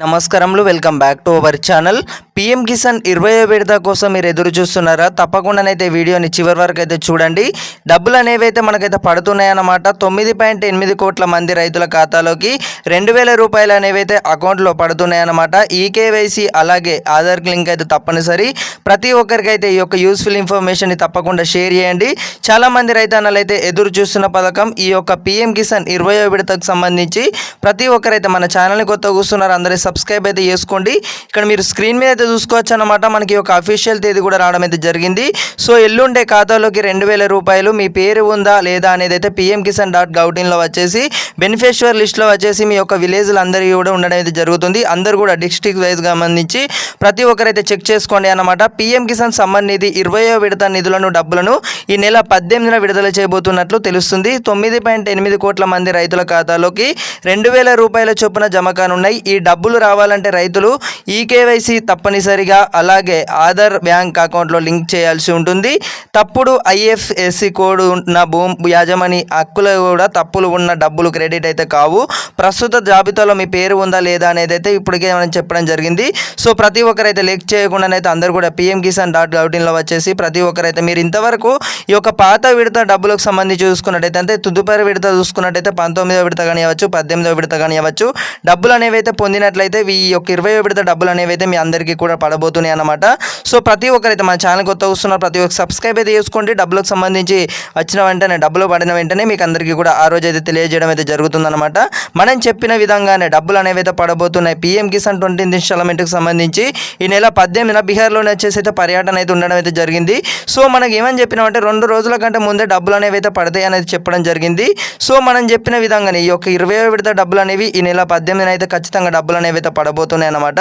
నమస్కారములు welcome back to our channel. PM Kisan ఇరవై విడత కోసం మీరు ఎదురు చూస్తున్నారా? తప్పకుండానైతే వీడియోని చివరి వరకు అయితే చూడండి. డబ్బులు అనేవి అయితే మనకైతే పడుతున్నాయన్నమాట. తొమ్మిది పాయింట్ ఎనిమిది కోట్ల మంది రైతుల ఖాతాలోకి రెండు వేల రూపాయలు అనేవి అయితే అకౌంట్లో పడుతున్నాయన్నమాట. ఈకేవైసీ అలాగే ఆధార్ లింక్ అయితే తప్పనిసరి. ప్రతి ఒక్కరికి అయితే ఈ యొక్క యూస్ఫుల్ ఇన్ఫర్మేషన్ని తప్పకుండా షేర్ చేయండి. చాలామంది రైతన్నలు అయితే ఎదురు చూస్తున్న పథకం ఈ యొక్క పిఎం కిసాన్ ఇరవై విడతకు సంబంధించి. ప్రతి ఒక్కరైతే మన ఛానల్ని కొత్త కూస్తున్నారు అందరూ సబ్స్క్రైబ్ అయితే చేసుకోండి. ఇక్కడ మీరు స్క్రీన్ మీద అయితే చూసుకోవచ్చు అనమాట మనకి ఒక అఫీషియల్ తేదీ కూడా రావడం అయితే జరిగింది. సో ఎల్లుండే ఖాతాలోకి రెండు వేల రూపాయలు మీ పేరు ఉందా లేదా అనేది అయితే పిఎం కిసాన్ డాట్ గౌటిన్లో వచ్చేసి బెనిఫిషియర్ లిస్ట్లో వచ్చేసి మీ యొక్క విలేజ్లు అందరికీ కూడా ఉండడం అయితే జరుగుతుంది. అందరూ కూడా డిస్ట్రిక్ట్ వైజ్ సంబంధించి ప్రతి ఒక్కరైతే చెక్ చేసుకోండి అన్నమాట. పిఎం కిసాన్ సమ్మన్ నిధి ఇరవయో విడత నిధులను డబ్బులను ఈ నెల పద్దెనిమిదిన విడుదల చేయబోతున్నట్లు తెలుస్తుంది. తొమ్మిది పాయింట్ ఎనిమిది కోట్ల మంది రైతుల ఖాతాలోకి రెండు వేల రూపాయల చొప్పున జమ కానున్నాయి. ఈ డబ్బులు రావాలంటే రైతులు ఈ కేవైసీ తప్పనిసరిగా అలాగే ఆధార్ బ్యాంక్ అకౌంట్లో లింక్ చేయాల్సి ఉంటుంది. తప్పుడు ఐఎఫ్ఎస్సి కోడ్ ఉన్న భూమి యాజమాని హక్కులు కూడా తప్పులు ఉన్న డబ్బులు క్రెడిట్ అయితే కావు. ప్రస్తుత జాబితాలో మీ పేరు ఉందా లేదా అనేది అయితే ఇప్పటికే మనం చెప్పడం జరిగింది. సో ప్రతి ఒక్కరైతే లెక్ చేయకుండానైతే అందరూ కూడా పిఎం కిసాన్ డాట్ గౌటిన్లో వచ్చేసి ప్రతి ఒక్కరైతే మీరు ఇంతవరకు ఈ యొక్క పాత విడత డబ్బులకు సంబంధించి చూసుకున్నట్టయితే అంటే తుదుపరి విడత చూసుకున్నట్టయితే పంతొమ్మిదో విడత కానివ్వచ్చు పద్దెనిమిదో విడత కానివ్వచ్చు డబ్బులు అనేవి అయితే పొందినట్లయితే అయితే ఈ యొక్క ఇరవై విడత డబ్బులు అనేవి అయితే మీ అందరికీ కూడా పడబోతున్నాయి అన్నమాట. సో ప్రతి ఒక్కరైతే మన ఛానల్ కొత్త వస్తున్నారు ప్రతి ఒక్క సబ్స్క్రైబ్ అయితే చేసుకోండి. డబ్బులకు సంబంధించి వచ్చిన వెంటనే డబ్బులు పడిన వెంటనే మీకు అందరికీ కూడా ఆ రోజు అయితే తెలియజేయడం అయితే జరుగుతుందన్నమాట. మనం చెప్పిన విధంగానే డబ్బులు అనేవి అయితే పడబోతున్నాయి. పిఎం కిసాన్ ట్వంటీ ఇన్స్టాల్మెంట్కి సంబంధించి ఈ నెల పద్దెనిమిదిన బీహార్లోనే వచ్చేసి అయితే పర్యటన అయితే ఉండడం అయితే జరిగింది. సో మనకి ఏమని చెప్పినామంటే రెండు రోజుల కంటే ముందే డబ్బులు అనేవి అయితే పడతాయి అనేది చెప్పడం జరిగింది. సో మనం చెప్పిన విధంగానే ఈ యొక్క ఇరవై విడత డబ్బులు అనేవి ఈ నెల పద్దెనిమిదిన అయితే ఖచ్చితంగా డబ్బులు అనేవి అయితే పడబోతున్నాయి అన్నమాట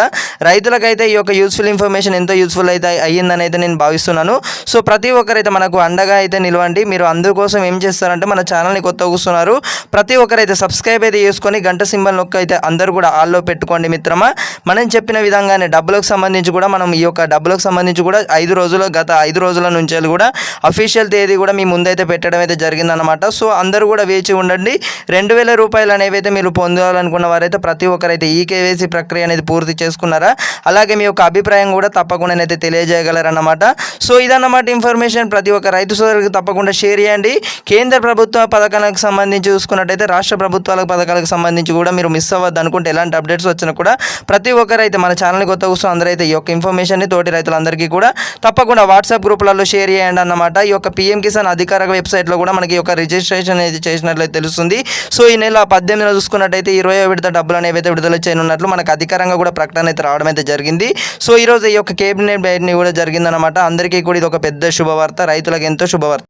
రైతులకైతే ఈ యొక్క యూస్ఫుల్ ఇన్ఫర్మేషన్ ఎంతో యూస్ఫుల్ అయితే అయ్యిందని అయితే నేను భావిస్తున్నాను. సో ప్రతి ఒక్కరైతే మనకు అండగా అయితే నిలవండి. మీరు అందుకోసం ఏం చేస్తారంటే మన ఛానల్ని కొత్త కూస్తున్నారు. ప్రతి ఒక్కరైతే సబ్స్క్రైబ్ అయితే చేసుకొని గంట సింబల్ నొక్క అయితే అందరూ కూడా ఆల్లో పెట్టుకోండి మిత్రమా. మనం చెప్పిన విధంగానే డబ్బులకు సంబంధించి కూడా మనం ఈ యొక్క డబ్బులకు సంబంధించి కూడా ఐదు రోజులు గత ఐదు రోజుల నుంచి కూడా అఫీషియల్ తేదీ కూడా మీ ముందైతే పెట్టడం అయితే జరిగిందనమాట సో అందరూ కూడా వేచి ఉండండి. రెండు వేల రూపాయలు అనేవి అయితే మీరు పొందాలనుకున్న వారైతే ప్రతి ఒక్కరైతే ఈ కేవైసీ ప్రక్రియ అనేది పూర్తి చేసుకున్నారా? అలాగే మీ యొక్క అభిప్రాయం కూడా తప్పకుండా అయితే తెలియజేయగలరన్నమాట. సో ఇదన్నమాట ఇన్ఫర్మేషన్ ప్రతి ఒక్క రైతు సోదరులకు తప్పకుండా షేర్ చేయండి. కేంద్ర ప్రభుత్వ పథకాలకు సంబంధించి చూసుకున్నట్టయితే రాష్ట్ర ప్రభుత్వాల పథకాలకు సంబంధించి కూడా మీరు మిస్ అవ్వద్దు అనుకుంటే ఎలాంటి అప్డేట్స్ వచ్చినా కూడా ప్రతి ఒక్కరైతే మన ఛానల్ కొత్త కూర్చో అందరైతే ఈ యొక్క ఇన్ఫర్మేషన్ని తోటి రైతులందరికీ కూడా తప్పకుండా వాట్సాప్ గ్రూపులలో షేర్ చేయండి అన్నమాట. ఈ యొక్క పిఎం కిసాన్ అధికారిక వెబ్సైట్లో కూడా మనకి యొక్క రిజిస్ట్రేషన్ అనేది చేసినట్లయితే తెలుస్తుంది. సో ఈ నెల పద్దెనిమిదిలో చూసుకున్నట్టయితే ఇరవై విడత డబ్బులు అనేవి అయితే విడుదల చేయనున్నట్లు మనకు అధికారంగా కూడా ప్రకటన అయితే రావడం అయితే జరిగింది. సో ఈరోజు ఈ యొక్క కేబినెట్ బయటని కూడా జరిగిందనమాట అందరికీ కూడా ఇది ఒక పెద్ద శుభవార్త. రైతులకు ఎంతో శుభవార్త.